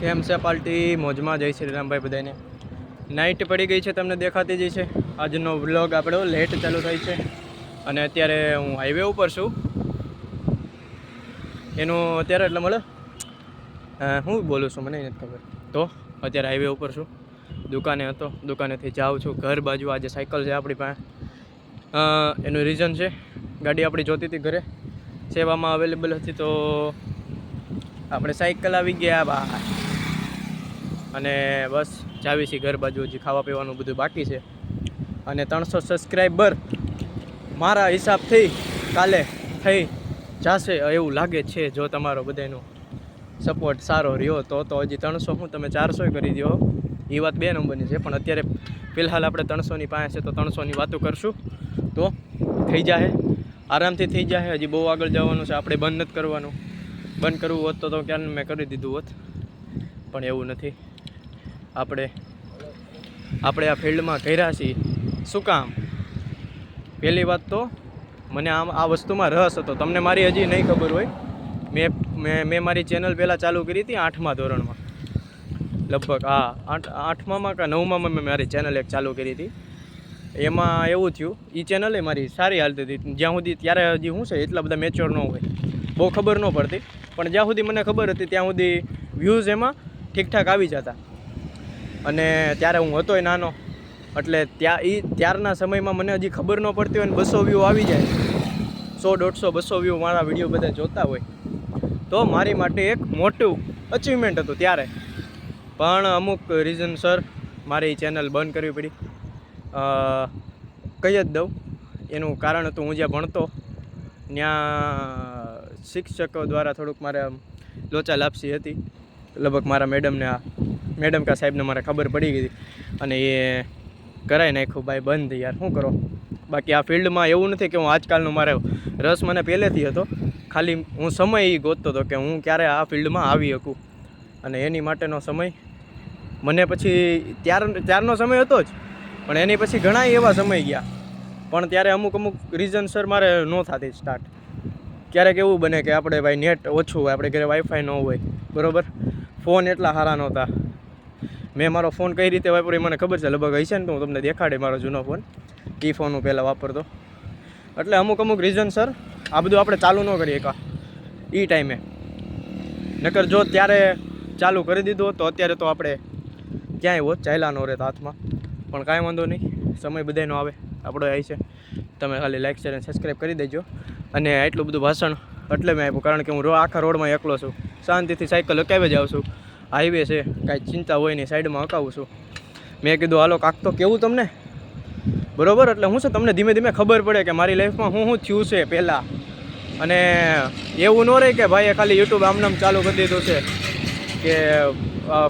કેમ છે પાર્ટી મોજમાં જય શ્રી રામભાઈ બધાને નાઇટ પડી ગઈ છે તમને દેખાતી જ છે આજનો વ્લોગ આપણો લેટ ચાલુ થાય છે. અને અત્યારે હું હાઈવે ઉપર છું. એનું અત્યારે એટલે મળે? હું બોલું છું, મને નથી ખબર. તો અત્યારે હાઈવે ઉપર છું. દુકાને હતો. દુકાનેથી જાઉં છું. ઘર બાજુ આજે સાયકલ છે આપણી પાસે. એનું રીઝન છે. ગાડી આપણી જોતી હતી ઘરે. સેવામાં અવેલેબલ હતી તો આપણે સાયકલ આવી ગયા બા. અને બસ જાવી છીએ ઘર બાજુ, હજી ખાવા પીવાનું બધું બાકી છે. અને ત્રણસો સબસ્ક્રાઈબર મારા હિસાબથી કાલે થઈ જશે એવું લાગે છે જો તમારો બધાનો સપોર્ટ સારો રહ્યો તો તો હજી ત્રણસો હું તમે ચારસો કરી દો એ વાત બે નંબરની છે, પણ અત્યારે ફિલહાલ આપણે ત્રણસોની પાસે છે તો ત્રણસોની વાતો કરશું. તો થઈ જાય આરામથી થઈ જાય હજી બહુ આગળ જવાનું છે, આપણે બંધ નથી કરવાનું. બંધ કરવું હોત તો તો ક્યારે મેં કરી દીધું હોત. પણ એવું નથી. આપણે આપણે આ ફિલ્ડમાં કર્યા છીએ. શું કામ? પહેલી વાત તો મને આમ આ વસ્તુમાં રસ હતો. તમને મારી હજી નહીં ખબર હોય. મેં મેં મેં મારી ચેનલ પહેલાં ચાલુ કરી હતી આઠમા ધોરણમાં. લગભગ હા, આઠ આઠમામાં કે નવમામાં મેં મારી ચેનલ એક ચાલુ કરી હતી. એમાં એવું થયું એ ચેનલે મારી સારી હાલતી હતી. જ્યાં સુધી ત્યારે હજી શું છે, એટલા બધા મેચ્યોર ન હોય. બહુ ખબર ન પડતી. પણ જ્યાં સુધી મને ખબર હતી, ત્યાં સુધી વ્યૂઝ એમાં ઠીકઠાક આવી જતા. અને ત્યારે હું હતોય નાનો. એટલે ત્યાં એ ત્યારના સમયમાં મને હજી ખબર ન પડતી હોય ને બસો વ્યૂ આવી જાય. સો, દોઢસો, બસો વ્યૂ મારા વીડિયો બધા જોતા હોય. તો મારી માટે એક મોટું અચીવમેન્ટ હતું ત્યારે. પણ અમુક રીઝન સર મારે એ ચેનલ બંધ કરવી પડી. કહી જ દઉં, એનું કારણ હતું હું જ્યાં ભણતો. ત્યાં શિક્ષકો દ્વારા થોડુંક મારે લોચા લાપસી હતી. લગભગ મારા મેડમને આ મેડમ કા સાહેબને મારે ખબર પડી ગઈ અને એ કરાવી નાખ્યું. ભાઈ, બંધ યાર, શું કરો? બાકી આ ફિલ્ડમાં એવું નથી કે હું આજકાલનો મારે રસ મને પહેલેથી હતો. ખાલી હું સમય એ ગોતતો હતો કે હું ક્યારે આ ફિલ્ડમાં આવી શકું. અને એની માટેનો સમય મને પછી ત્યાર ત્યારનો સમય હતો જ. પણ એની પછી ઘણા એવા સમય ગયા. પણ ત્યારે અમુક અમુક રીઝન સર મારે ન થતી સ્ટાર્ટ ક્યારેક એવું બને કે આપણે ભાઈ નેટ ઓછું હોય, આપણે ઘરે વાઈફાઈ ન હોય. બરોબર? ફોન એટલા સારા નહોતા. મેં મારો ફોન કઈ રીતે વાપર્યો મને ખબર છે. લગભગ હશે ને તો હું તમને દેખાડે મારો જૂનો ફોન. એ ફોન હું પહેલાં વાપરતો. એટલે અમુક અમુક રીઝન સર આ બધું આપણે ચાલુ ન કરીએ કા એ. ટાઈમે નકર જો ત્યારે ચાલુ કરી દીધું તો અત્યારે તો આપણે ક્યાંય હોત ચાલ્યા ન રહેતા હાથમાં. પણ કાંઈ વાંધો નહીં. સમય બધાનો આવે. આપણો આવી છે. તમે ખાલી લાઈક શેર અને સબસ્ક્રાઈબ કરી દેજો. અને એટલું બધું ભાષણ એટલે મેં આપ્યું. કારણ કે હું રો આખા રોડમાં એકલો છું. શાંતિથી સાયકલ હકાવી જાઉં છું. હાઈવે છે, કાંઈ ચિંતા હોય નહીં સાઈડમાં હકાવું છું. મેં કીધું, હાલો, કાક તો કેવું તમને? બરોબર? એટલે હું છે તમને ધીમે ધીમે ખબર પડે કે મારી લાઈફમાં હું શું થયું છે પહેલાં? અને એવું ન રહે કે ભાઈએ ખાલી યુટ્યુબ આમનામ ચાલુ કરી દીધું છે કે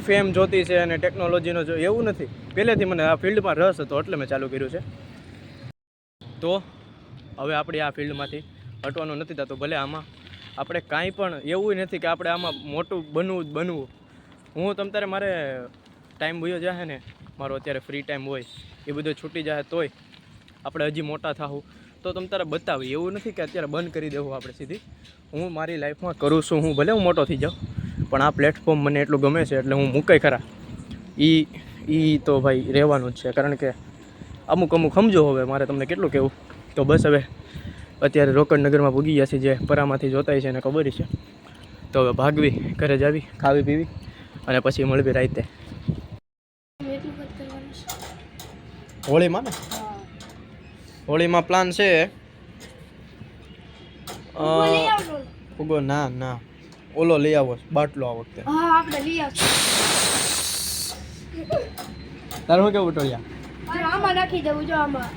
ફેમ જોતી છે અને ટેકનોલોજીનો જો એવું નથી. પહેલેથી મને આ ફિલ્ડમાં રસ હતો એટલે મેં ચાલુ કર્યું છે. તો, હવે આપણે આ ફિલ્ડમાંથી હટવાનું નથી થતું, ભલે આમાં આપણે કાંઈ પણ એવું નથી કે આપણે આમાં મોટું બનવું જ બનવું. હું તમ તારે મારે ટાઈમ ભૂયો જાય ને, મારો અત્યારે ફ્રી ટાઈમ હોય, એ બધો છૂટી જાય તોય આપણે હજી મોટા થાવું તો તમ તારે બતાવી, એવું નથી કે અત્યારે બંધ કરી દેવું આપણે સીધી. હું મારી લાઈફમાં કરું છું, હું ભલે હું મોટો થઈ જાઉં, પણ આ પ્લેટફોર્મ મને એટલું ગમે છે એટલે હું મૂકે ખરા. એ એ તો ભાઈ રહેવાનું જ છે, કારણ કે અમુક અમુક સમજો હવે, મારે તમને કેટલું કહેવું. તો બસ હવે અત્યારે રોકડનગરમાં પૂગી ગયા છે જે પરામાંથી જોતાય છે એને ખબર છે. તો હવે ભાગવી ઘરે જાવી ખાવી પીવી અને પછી મળવી રાતે. હોળીમાં ને? હોળીમાં પ્લાન છે. ઉગો ના ના. ઓલો લઈ આવો બાટલો આ વખતે. હા આપણે લઈ આવશું. તારું કેવું ટોળિયા? આમાં નાખી દેવું જો આમાં.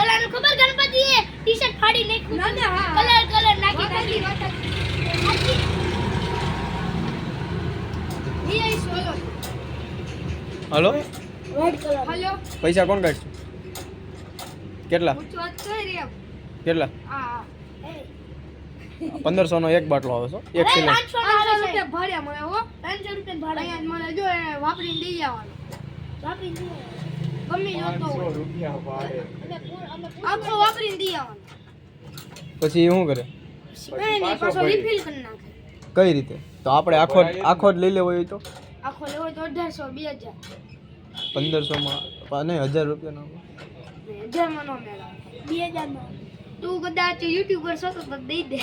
ઓલાનું ખબર ગણપતિ એ ટી-શર્ટ ફાડી નાખ્યું ના ના કલર કલર નાખી નાખી. હલો? Red hello? પૈસા કોણ કાઢશે? કેટલા? કેટલા? આ પંદરસો નો એક બાટલો આવે છે એક સિલેન્ડર ભર્યા મને હો પાંચસો રૂપિયા ભાડા મને જો વાપરીને દઈ આવવાનું. વાપરીને ગમે જોતો આખો વાપરીને આવવાનું પછી શું કરે? પાછો રિફિલ કરી નાખે. કઈ રીતે? તો આપણે આખો આખો જ લઈ લેવો હોય તો? આખો લેવો હોય તો અઢારસો બે હજાર. પંદરસોમાં નહીં હજાર રૂપિયાનો હજારમાં નો મેળવ બે હજારમાં. તું કદાચ યુટ્યુબર છો તો દઈ દે.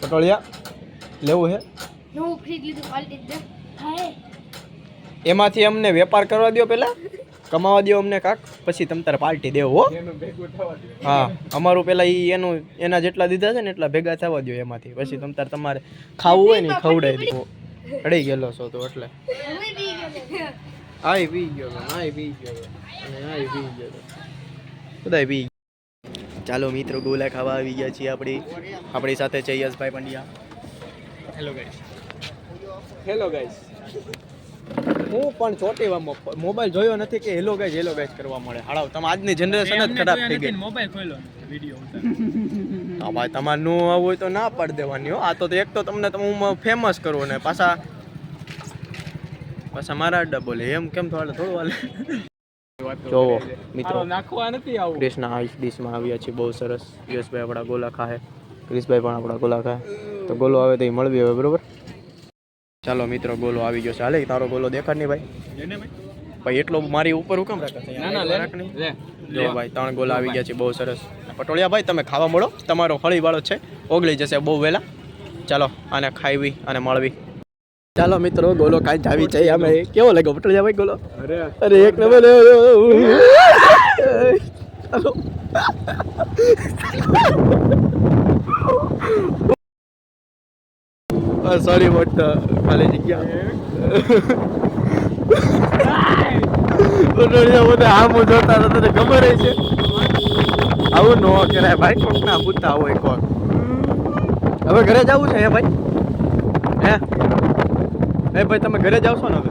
પટોળિયા? લેવું છે નવું ફ્રીજ લીધું પાલટી દે. હા એમાંથી અમને વેપાર કરવા દો પહેલાં કમાવા દો અમને કાક પછી તમ તારે પાર્ટી દેવો હો. હા અમારું પેલા ઈ એનું એના જેટલા દીધા છે ને એટલા ભેગા થવા દો એમાંથી. પછી તમ તારે તમારે ખાવું હોય ને ખવડાવી દો અડી ગયેલો છો તો એટલે. આય પી ગયો તો પી ગયો અને આય પી ગયો બધા પી ચાલો મિત્રો ગોલા ખાવા આવી ગયા છીએ આપણી આપણી સાથે છે Yashbhai Pandya. Hello guys hello guys હું પણ ચોટી મોબાઈલ જોયો નથી કે હેલો ગાઈઝ હેલો ગાઈઝ કરવા મળે. હાડાવ તમે આજની જનરેશન જ ખરાબ થઈ ગઈ. મોબાઈલ ખોલ્યો વીડિયો હા ભાઈ તમારે નો આવું હોય તો ના પાડી દેવાની હો. આ તો એક તો તમને તો હું ફેમસ કરું ને પાછા પાછા મારા અડ્ડા બોલે. એમ કેમ થોડું થોડું હાલે. જોવો મિત્રો. નાખવા નથી આવું. ક્રિષ્ના આઈસ ડીશમાં આવ્યા છે બહુ સરસ. યશભાઈ આપણા ગોલા ખાહે. ક્રિશભાઈ પણ આપણા ગોલા ખાય તો ગોલો આવે તો એ મળવી હવે બરોબર? ચાલો મિત્રો ગોલો આવી ગયો છે. હાલે તારો ગોલો દેખાડ નહીં ભાઈ. ભાઈ ભાઈ એટલો મારી ઉપર હુકમ રાખે છે. ના ના રાખ જો. ભાઈ ત્રણ ગોલા આવી ગયા છે બહુ સરસ. પટોળિયા ભાઈ તમે ખાવા મળો. તમારો હળી વાળો છે. ઓગળી જશે બહુ વહેલા. ચાલો આને ખાવી અને મળવી. ચાલો મિત્રો ગોલો કાંઈ જાવી છે અમે કેવો લાગ્યો પટોળિયા ભાઈ ગોલો? અરે અરે એક નંબર. ચાલો. સોરી બટ ખાલી જગ્યા બધા આમ જોતા હતા તને ખબર છે. આવું નો કરાય, ભાઈ, કોક ના પૂછતા હોય કોક. હવે ઘરે જવું છે, હે, ભાઈ? હે? હે, ભાઈ, તમે ઘરે જાવ છો ને હવે?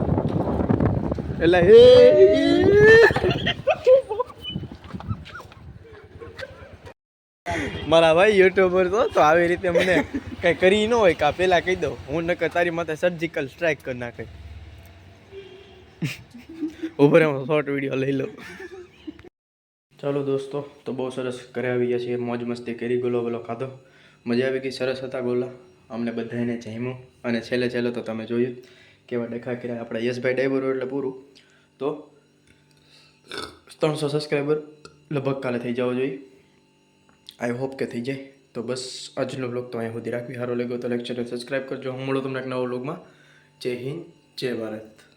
એટલે, હે મારા ભાઈ યુટ્યુબર તો તો આવી રીતે મને કઈ કરી ન હોય કા પેલા કહી દઉં. હું નકર તારી માથે સર્જિકલ સ્ટ્રાઇક કરી નાખે. ઉપર હું શોર્ટ વીડિયો લઈ લઉં ચાલો દોસ્તો, તો બહુ સરસ ઘરે આવી ગયા છીએ. મોજ મસ્તી કરી, ગોલો બોલો ખાધો. મજા આવી ગઈ, સરસ હતા ગોલા. અમને બધાને જમ્યું. અને છેલ્લે છેલ્લે તો તમે જોયું કેવા ડખા કર્યા. આપણા યશભાઈ ડાઈવરો એટલે પૂરું. તો ત્રણસો સબસ્ક્રાઈબર લગભગ કાલે થઈ જવો જોઈએ. આઈ હોપ કે થઈ જાય. તો બસ આજનો બ્લોગ તો અહીં સુધી રાખવી. સારો લાગ્યો તો લેક્ચરને સબસ્ક્રાઈબ કરજો. હું મળું તમને એક નવો બ્લોગમાં જય હિન્દ, જય ભારત.